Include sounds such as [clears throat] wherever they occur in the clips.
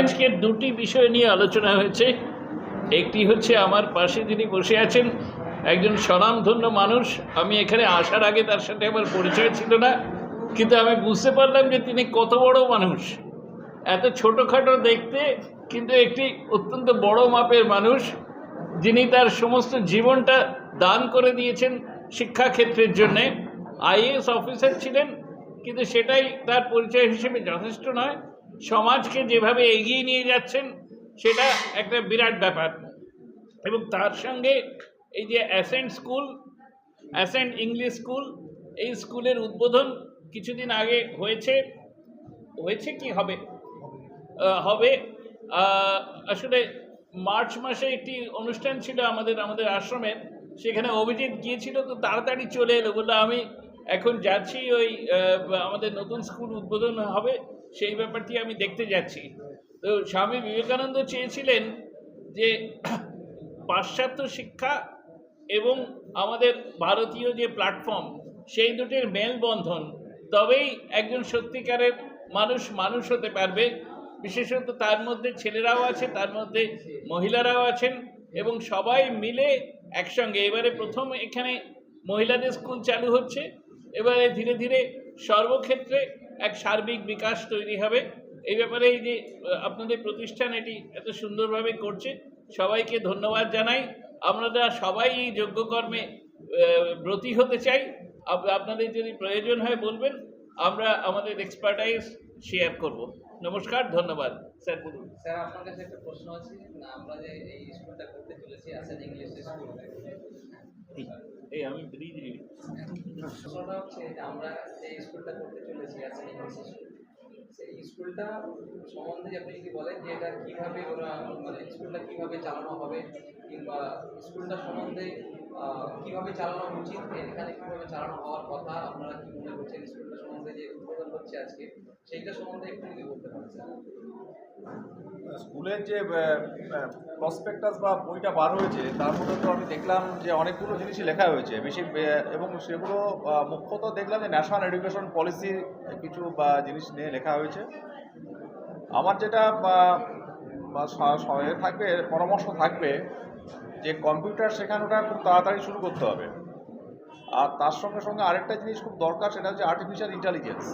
আজকে দুটি বিষয় নিয়ে আলোচনা হয়েছে। একটি হচ্ছে আমার পাশে যিনি বসে আছেন একজন স্বনামধন্য মানুষ। আমি এখানে আসার আগে তার সাথে আমার পরিচয় ছিল না কিন্তু আমি বুঝতে পারলাম যে তিনি কত বড় মানুষ। এত ছোটোখাটো দেখতে কিন্তু একটি অত্যন্ত বড় মাপের মানুষ যিনি তার সমস্ত জীবনটা দান করে দিয়েছেন শিক্ষাক্ষেত্রের জন্যে। আইএএস অফিসার ছিলেন কিন্তু সেটাই তার পরিচয় হিসেবে যথেষ্ট নয়। সমাজকে যেভাবে এগিয়ে নিয়ে যাচ্ছেন, সেটা একটা বিরাট ব্যাপার। এবং তার সঙ্গে এই যে Ascent school, Ascent English school, এই স্কুলের উদ্বোধন কিছুদিন আগে হয়েছে। হয়েছে কি? হবে। হবে। আসলে মার্চ মাসে একটি অনুষ্ঠান ছিল আমাদের আমাদের আশ্রমের সেখানে অভিজিৎ গিয়েছিল, তো তাড়াতাড়ি চলে এলো। বলল, আমি এখন যাচ্ছি ওই আমাদের নতুন স্কুল উদ্বোধন হবে। সেই ব্যাপারটি আমি দেখতে যাচ্ছি। তো স্বামী বিবেকানন্দ চেয়েছিলেন যে [clears throat] পাশ্চাত্য শিক্ষা এবং আমাদের ভারতীয় যে প্ল্যাটফর্ম সেই দুটির মেলবন্ধন, তবেই একজন সত্যিকারের মানুষ মানুষ হতে পারবে। বিশেষত তার মধ্যে ছেলেরাও আছে, তার মধ্যে মহিলারাও আছেন এবং সবাই মিলে একসঙ্গে। এবারে প্রথম এখানে মহিলাদের স্কুল চালু হচ্ছে। এবারে ধীরে ধীরে সর্বক্ষেত্রে এক সার্বিক বিকাশ তৈরি হবে। এই ব্যাপারে এই যে আপনাদের প্রতিষ্ঠান এটি এত সুন্দরভাবে করছে সবাইকে ধন্যবাদ জানাই। আমরা সবাই এই যোগ্যকর্মে আহ, ব্রতী হতে চাই আপ- আপনাদের যদি প্রয়োজন হয় বলবেন আমরা আমাদের এক্সপার্টাইজ শেয়ার করব। নমস্কার ধন্যবাদ। স্যার বলুন। স্যার আপনার কাছে একটা প্রশ্ন আছে। না আমরা যে এই স্কুলটা করতে চলেছি আসাদ ইংলিশ স্কুল। এই আমি ব্রিজ প্রশ্নটা হচ্ছে যে আমরা যে স্কুলটা করতে চলেছি আসাদ ইংলিশ স্কুল সেই স্কুলটা সম্বন্ধে আপনি যদি বলেন যে এটা কীভাবে ওরা মানে স্কুলটা কীভাবে চালানো হবে কিংবা স্কুলটা সম্বন্ধে কীভাবে চালানো উচিত? এখানে কীভাবে চালানো হওয়ার কথা? আপনারা কি মনে করছেন স্কুলটা সম্বন্ধে যে উদ্বোধন হচ্ছে আজকে, সেইটা সম্বন্ধে একটু যদি বলতে পারেন স্কুলের যে প্রসপেক্টাস বা বইটা বার হয়েছে, তার মধ্যে তো আমি দেখলাম যে অনেকগুলো জিনিসই লেখা হয়েছে। বেশি এবং সেগুলো মুখ্যত দেখলাম যে ন্যাশনাল এডুকেশন পলিসির কিছু, বা জিনিস নিয়ে লেখা হয়েছে। আমার যেটা থাকবে, পরামর্শ থাকবে যে কম্পিউটার শেখানোটা খুব তাড়াতাড়ি শুরু করতে হবে। আর তার সঙ্গে সঙ্গে আরেকটা জিনিস খুব দরকার, সেটা হচ্ছে আর্টিফিশিয়াল ইন্টেলিজেন্স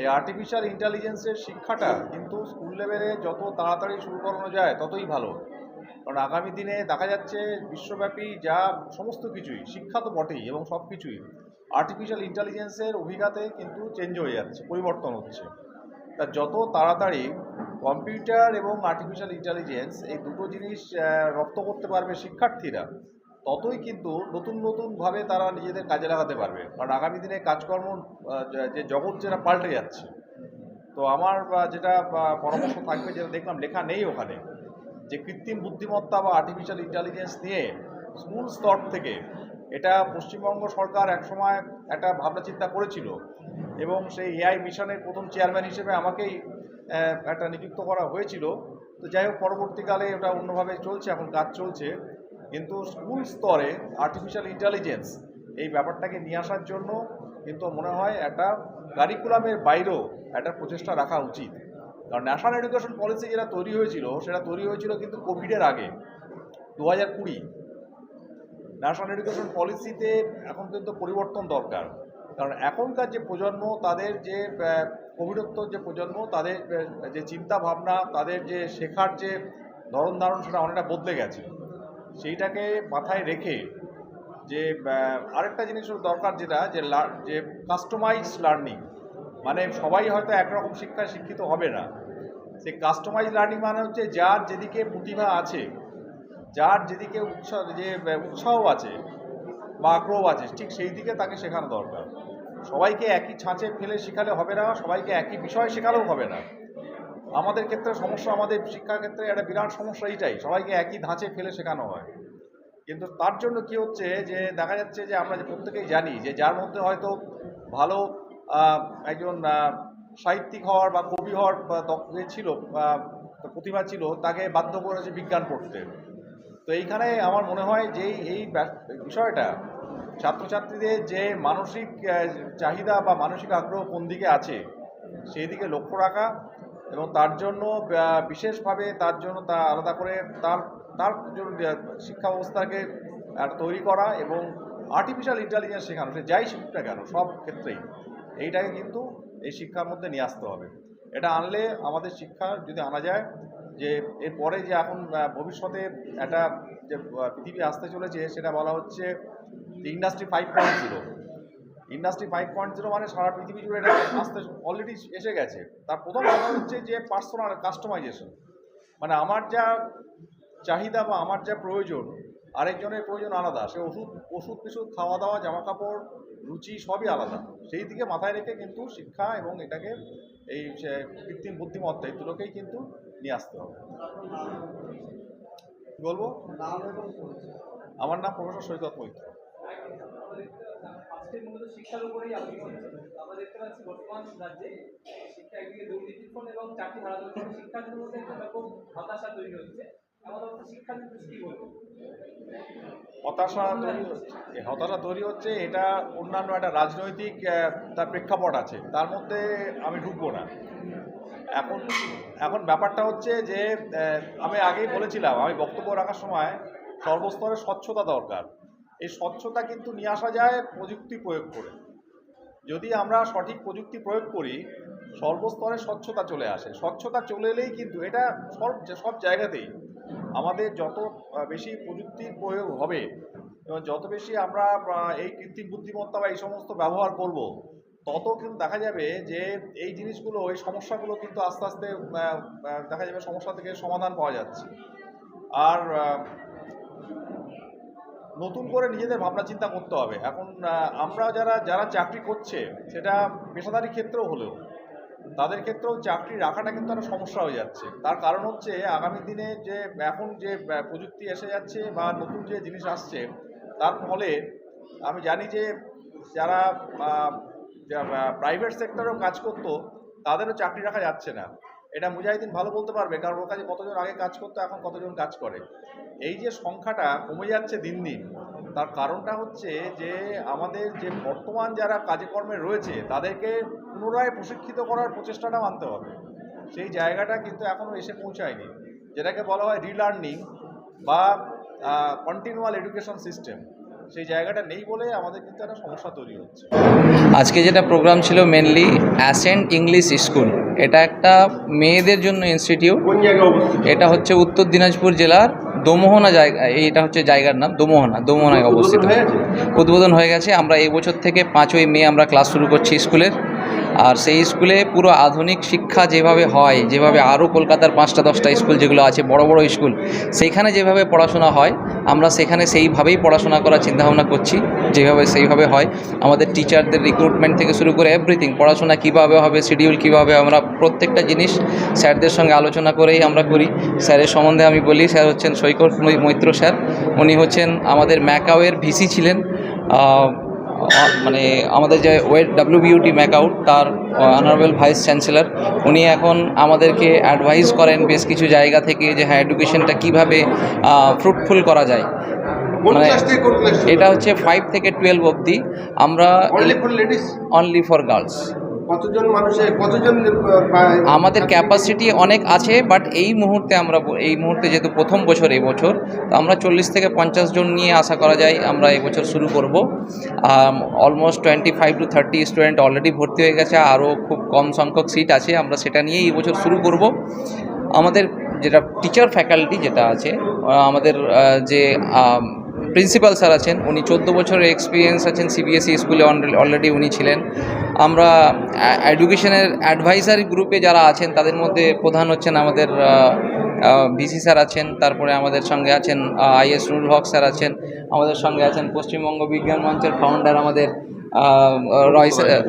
এই আর্টিফিশিয়াল ইন্টেলিজেন্সের শিক্ষাটা কিন্তু স্কুল লেভেলে যত তাড়াতাড়ি শুরু করানো যায়, ততই ভালো। কারণ আগামী দিনে দেখা যাচ্ছে বিশ্বব্যাপী যা সমস্ত কিছুই, শিক্ষা তো বটেই এবং সব কিছুই আর্টিফিশিয়াল ইন্টেলিজেন্সের অভিঘাতে কিন্তু চেঞ্জ হয়ে যাচ্ছে, পরিবর্তন হচ্ছে। তা যত তাড়াতাড়ি কম্পিউটার এবং আর্টিফিশিয়াল ইন্টেলিজেন্স এই দুটো জিনিস রপ্ত করতে পারবে শিক্ষার্থীরা। ততই কিন্তু নতুন নতুনভাবে তারা নিজেদের কাজে লাগাতে পারবে। কারণ আগামী দিনে কাজকর্ম যে- জগৎ যেটা পাল্টে যাচ্ছে। তো আমার যেটা পরামর্শ থাকবে, যেটা দেখলাম, লেখা নেই ওখানে। যে কৃত্রিম বুদ্ধিমত্তা বা আর্টিফিশিয়াল ইন্টেলিজেন্স নিয়ে স্কুল স্তর থেকে এটা পশ্চিমবঙ্গ সরকার একসময় একটা ভাবনা চিন্তা করেছিল। এবং সেই এআই মিশনের প্রথম চেয়ারম্যান হিসেবে আমাকেই একটা নিযুক্ত করা হয়েছিল। তো যাই হোক, পরবর্তীকালে ওটা অন্যভাবে চলছে, এখন কাজ চলছে। কিন্তু স্কুল স্তরে আর্টিফিশিয়াল ইন্টেলিজেন্স এই ব্যাপারটাকে নিয়ে আসার জন্য কিন্তু মনে হয় একটা কারিকুলামের বাইরেও একটা প্রচেষ্টা রাখা উচিত। কারণ ন্যাশনাল এডুকেশন পলিসি যেটা তৈরি হয়েছিল, সেটা তৈরি হয়েছিল কিন্তু কোভিডের আগে দু হাজার কুড়ি। ন্যাশনাল এডুকেশন পলিসিতে এখন কিন্তু পরিবর্তন দরকার। কারণ এখনকার যে প্রজন্ম, তাদের যে কোভিডোত্তর যে প্রজন্ম, তাদের যে চিন্তা ভাবনা, তাদের যে শেখার যে ধরন ধারণ, সেটা অনেকটা বদলে গেছে। সেইটাকে মাথায় রেখে যে আরেকটা জিনিস দরকার যেটা, যে যে কাস্টমাইজ লার্নিং মানে সবাই হয়তো একরকম শিক্ষায় শিক্ষিত হবে না। সেই কাস্টমাইজ লার্নিং মানে হচ্ছে যার যেদিকে প্রতিভা আছে, যার যেদিকে উৎসাহ যে উৎসাহ আছে বা আগ্রহ আছে, ঠিক সেই দিকে তাকে শেখানো দরকার। সবাইকে একই ছাঁচে ফেলে শেখালে হবে না, সবাইকে একই বিষয় শেখালেও হবে না। আমাদের ক্ষেত্রে সমস্যা আমাদের শিক্ষা ক্ষেত্রে একটা বিরাট সমস্যা এইটাই, সবাইকে একই ধাঁচে ফেলে শেখানো হয়। কিন্তু তার জন্য কি হচ্ছে যে দেখা যাচ্ছে যে আমরা যে প্রত্যেকেই জানি যে যার মধ্যে হয়তো ভালো একজন সাহিত্যিক হওয়ার বা কবি হওয়ার ছিল প্রতিভা ছিল, তাকে বাধ্য করেছে বিজ্ঞান পড়তে। তো এইখানে আমার মনে হয় যে এই বিষয়টা ছাত্রছাত্রীদের যে মানসিক চাহিদা বা মানসিক আগ্রহ কোন দিকে আছে, সেই দিকে লক্ষ্য রাখা এবং তার জন্য বিশেষভাবে তার জন্য তা আলাদা করে তার তার জন্য শিক্ষা ব্যবস্থাকে তৈরি করা এবং আর্টিফিশিয়াল ইন্টেলিজেন্স শেখানো, সে যাই শিখুক না কেন, সব ক্ষেত্রেই। এইটাকে কিন্তু এই শিক্ষার মধ্যে নিয়ে আসতে হবে। এটা আনলে আমাদের শিক্ষা যদি আনা যায়, যে এরপরে যে এখন ভবিষ্যতে একটা যে পৃথিবী আসতে চলেছে, সেটা বলা হচ্ছে industry five point zero industry five point zero মানে সারা পৃথিবী জুড়ে এটা আসতে অলরেডি এসে গেছে। তার প্রথম কথা হচ্ছে যে পার্সোনাল কাস্টমাইজেশন মানে আমার যা চাহিদা বা আমার যা প্রয়োজন আরেকজনের প্রয়োজন আলাদা। সে ওষুধ ওষুধ পিষুধ খাওয়া দাওয়া জামা কাপড় রুচি সবই আলাদা। সেই দিকে মাথায় রেখে কিন্তু শিক্ষা এবং এটাকে এই সে কৃত্রিম বুদ্ধিমত্তা এই দুটোকেই কিন্তু নিয়ে আসতে হবে। বলব? আমার নাম প্রফেসর সৈকত মৈত্র। আজকে মূলত শিক্ষার উপরেই হচ্ছে। আমরা দেখতে পাচ্ছি বর্তমান রাজ্যে শিক্ষা একদিকে দুর্নীতির এবং চাকরি হারানোর ফলে মধ্যে একটা ব্যাপক হতাশা তৈরি হচ্ছে। হতাশা হতাশা তৈরি হচ্ছে, এটা অন্যান্য একটা রাজনৈতিক তার প্রেক্ষাপট আছে। তার মধ্যে আমি ঢুকবো না। এখন এখন ব্যাপারটা হচ্ছে যে আমি আগেই বলেছিলাম, আমি বক্তব্য রাখার সময় সর্বস্তরে স্বচ্ছতা দরকার। এই স্বচ্ছতা কিন্তু নিয়ে আসা যায় প্রযুক্তি প্রয়োগ করে। যদি আমরা সঠিক প্রযুক্তি প্রয়োগ করি সর্বস্তরে স্বচ্ছতা চলে আসে। স্বচ্ছতা চলে এলেই কিন্তু এটা সব সব জায়গাতেই আমাদের যত বেশি প্রযুক্তির প্রয়োগ হবে, এবং যত বেশি আমরা এই কৃত্রিম বুদ্ধিমত্তা বা এই সমস্ত ব্যবহার করব, তত কিন্তু দেখা যাবে যে এই জিনিসগুলো, এই সমস্যাগুলো কিন্তু আস্তে আস্তে দেখা যাবে সমস্যা থেকে সমাধান পাওয়া যাচ্ছে। আর নতুন করে নিজেদের ভাবনা চিন্তা করতে হবে। এখন আমরা যারা যারা চাকরি করছে, সেটা পেশাদারি ক্ষেত্রেও হলেও, তাদের ক্ষেত্রেও চাকরি রাখাটা কিন্তু একটা সমস্যা হয়ে যাচ্ছে। তার কারণ হচ্ছে, আগামী দিনে যে, এখন যে প্রযুক্তি এসে যাচ্ছে বা নতুন যে জিনিস আসছে, তার ফলে আমি জানি যে, যারা প্রাইভেট সেক্টরেও কাজ করতো, তাদেরও চাকরি রাখা যাচ্ছে না। এটা মুজাহিদিন ভালো বলতে পারবে, কারণ ওর কাছে কতজন আগে কাজ করতো, এখন কতজন কাজ করে। এই যে সংখ্যাটা কমে যাচ্ছে দিন দিন, তার কারণটা হচ্ছে যে আমাদের যে বর্তমান যারা কাজে কর্মে রয়েছে, তাদেরকে পুনরায় প্রশিক্ষিত করার প্রচেষ্টাটা মানতে হবে। সেই জায়গাটা কিন্তু এখনও এসে পৌঁছায়নি, যেটাকে বলা হয় রিলার্নিং বা কন্টিনিউয়াল এডুকেশন সিস্টেম সেই জায়গাটা নেই বলে আমাদের কিন্তু একটা সমস্যা তৈরি হচ্ছে। আজকে যেটা প্রোগ্রাম ছিল মেনলি অ্যাসেন্ট ইংলিশ স্কুল এটা একটা মেয়েদের জন্য ইনস্টিটিউট এটা হচ্ছে উত্তর দিনাজপুর জেলার দোমোহনা জায়গা এটা হচ্ছে জায়গার নাম দোমোহনা দোমোহনায় অবস্থিত। উদ্বোধন হয়ে গেছে আমরা এই বছর থেকে পাঁচই মে আমরা ক্লাস শুরু করছি স্কুলের। আর সেই স্কুলে পুরো আধুনিক শিক্ষা যেভাবে হয়, যেভাবে আরও কলকাতার পাঁচটা, দশটা স্কুল যেগুলো আছে, বড় বড় স্কুল, সেইখানে যেভাবে পড়াশোনা হয়, আমরা সেখানে সেইভাবেই পড়াশোনা করার চিন্তাভাবনা করছি, যেভাবে সেইভাবে হয়। আমাদের টিচারদের রিক্রুটমেন্ট থেকে শুরু করে এভরিথিং পড়াশোনা কীভাবে হবে শিডিউল কীভাবে আমরা প্রত্যেকটা জিনিস স্যারদের সঙ্গে আলোচনা করেই আমরা করি। স্যারের সম্বন্ধে আমি বলি, স্যার হচ্ছেন সৈকত মৈত্র স্যার, উনি হচ্ছেন আমাদের ম্যাকাওয়ের ভিসি ছিলেন মানে আমাদের যে ওয়েট ডাব্লিউবিউটি ম্যাকআউট তার অনারেবল ভাইস চ্যান্সেলর উনি এখন আমাদেরকে অ্যাডভাইস করেন বেশ কিছু জায়গা থেকে যে হ্যাঁ এডুকেশনটা কীভাবে ফ্রুটফুল করা যায়। মানে এটা হচ্ছে ফাইভ থেকে টুয়েলভ অবধি। আমরা only for only for girls আমাদের ক্যাপাসিটি অনেক আছে বাট এই মুহূর্তে আমরা এই মুহূর্তে যেহেতু প্রথম বছর এই বছর, তো আমরা চল্লিশ থেকে পঞ্চাশ জন নিয়ে আশা করা যায় আমরা এই বছর শুরু করব। Almost twenty five to thirty student already ভর্তি হয়ে গেছে, আরও খুব কম সংখ্যক সিট আছে, আমরা সেটা নিয়েই এই বছর শুরু করব। আমাদের যেটা টিচার ফ্যাকাল্টি যেটা আছে আমাদের যে প্রিন্সিপাল স্যার আছেন, উনি চোদ্দ বছরের এক্সপিরিয়েন্স আছেন সিবিএসই স্কুলে অলরেডি উনি ছিলেন। আমরা এডুকেশনের অ্যাডভাইসারি গ্রুপে যারা আছেন, তাদের মধ্যে প্রধান হচ্ছেন আমাদের ভিসি স্যার আছেন, তারপরে আমাদের সঙ্গে আছেন আইএস রুল হক স্যার আছেন, আমাদের সঙ্গে আছেন পশ্চিমবঙ্গ বিজ্ঞান মঞ্চের ফাউন্ডার আমাদের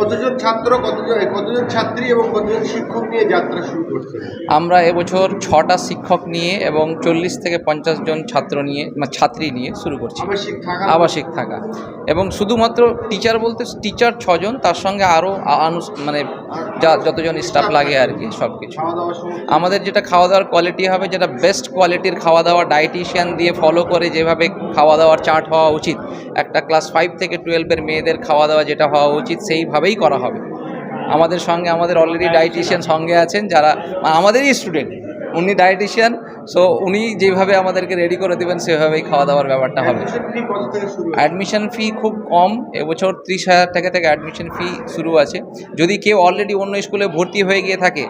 কতজন ছাত্র কতজন কতজন ছাত্রী এবং কতজন শিক্ষক নিয়ে যাত্রা শুরু করছে? আমরা এবছর ছটা শিক্ষক নিয়ে এবং চল্লিশ থেকে পঞ্চাশ জন ছাত্র নিয়ে ছাত্রী নিয়ে শুরু করছি। আবাসিক থাকা। এবং শুধুমাত্র টিচার বলতে টিচার ছজন তার সঙ্গে আরও মানে যা যতজন স্টাফ লাগে আর কি সব কিছু আমাদের যেটা খাওয়া দাওয়ার কোয়ালিটি হবে যেটা বেস্ট কোয়ালিটির খাওয়া দাওয়া ডায়েটিশিয়ান দিয়ে ফলো করে যেভাবে খাওয়া দাওয়ার চার্ট হওয়া উচিত একটা ক্লাস ফাইভ থেকে টুয়েলভের মেয়েদের খাওয়া দাওয়া যেটা হওয়া উচিত সেইভাবেই করা হবে। আমাদের সঙ্গে আমাদের অলরেডি ডায়েটিশিয়ান সঙ্গে আছেন যারা আমাদেরই স্টুডেন্ট উনি ডায়েটিশিয়ান সো উনি যেভাবে আমাদেরকে রেডি করে দেবেন সেভাবেই খাওয়া দাওয়ার ব্যাপারটা হবে? অ্যাডমিশন ফি খুব কম এবছর ত্রিশ হাজার টাকা থেকে অ্যাডমিশন ফি শুরু আছে। যদি কেউ অলরেডি অন্য স্কুলে ভর্তি হয়ে গিয়ে থাকে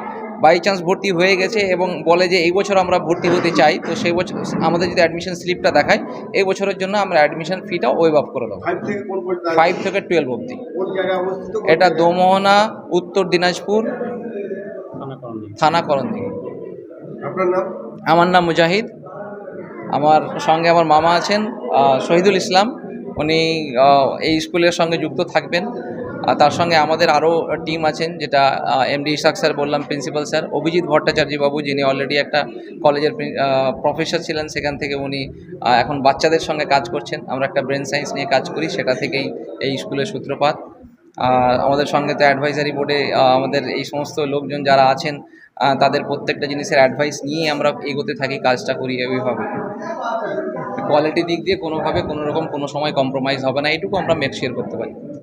বাই চান্স ভর্তি হয়ে গেছে এবং বলে যে এই বছর আমরা ভর্তি হতে চাই তো সেই বছর আমাদের যদি অ্যাডমিশন স্লিপটা দেখায় এই বছরের জন্য আমরা অ্যাডমিশন ফিটা ওয়েভ অফ করে দেবো। ফাইভ থেকে কোন পর্যন্ত আছে? ফাইভ থেকে টুয়েলভ অবধি। এটা? দোমোহনা উত্তর দিনাজপুর থানা করণদিঘি আমার নাম মুজাহিদ। আমার সঙ্গে আমার মামা আছেন শহীদুল ইসলাম। উনি এই স্কুলের সঙ্গে যুক্ত থাকবেন। তার সঙ্গে আমাদের আরও টিম আছেন, যেটা এমডি ইসাক স্যার বললাম প্রিন্সিপাল স্যার, অভিজিৎ ভট্টাচার্য বাবু, যিনি অলরেডি একটা কলেজের প্রফেসর ছিলেন, সেখান থেকে উনি এখন বাচ্চাদের সঙ্গে কাজ করছেন। আমরা একটা ব্রেন সায়েন্স নিয়ে কাজ করি, সেটা থেকেই এই স্কুলের সূত্রপাত। আর আমাদের সঙ্গে তো অ্যাডভাইজারি বোর্ডে আমাদের এই সমস্ত লোকজন যারা আছেন তাদের প্রত্যেকটা জিনিসের অ্যাডভাইস নিয়েই আমরা এগোতে থাকি, কাজটা করি এইভাবে। কোয়ালিটি দিক দিয়ে কোনোভাবে কোনো রকম কোনো সময় কম্প্রোমাইজ হবে না, এইটুকু আমরা মেক শেয়ার করতে পারি।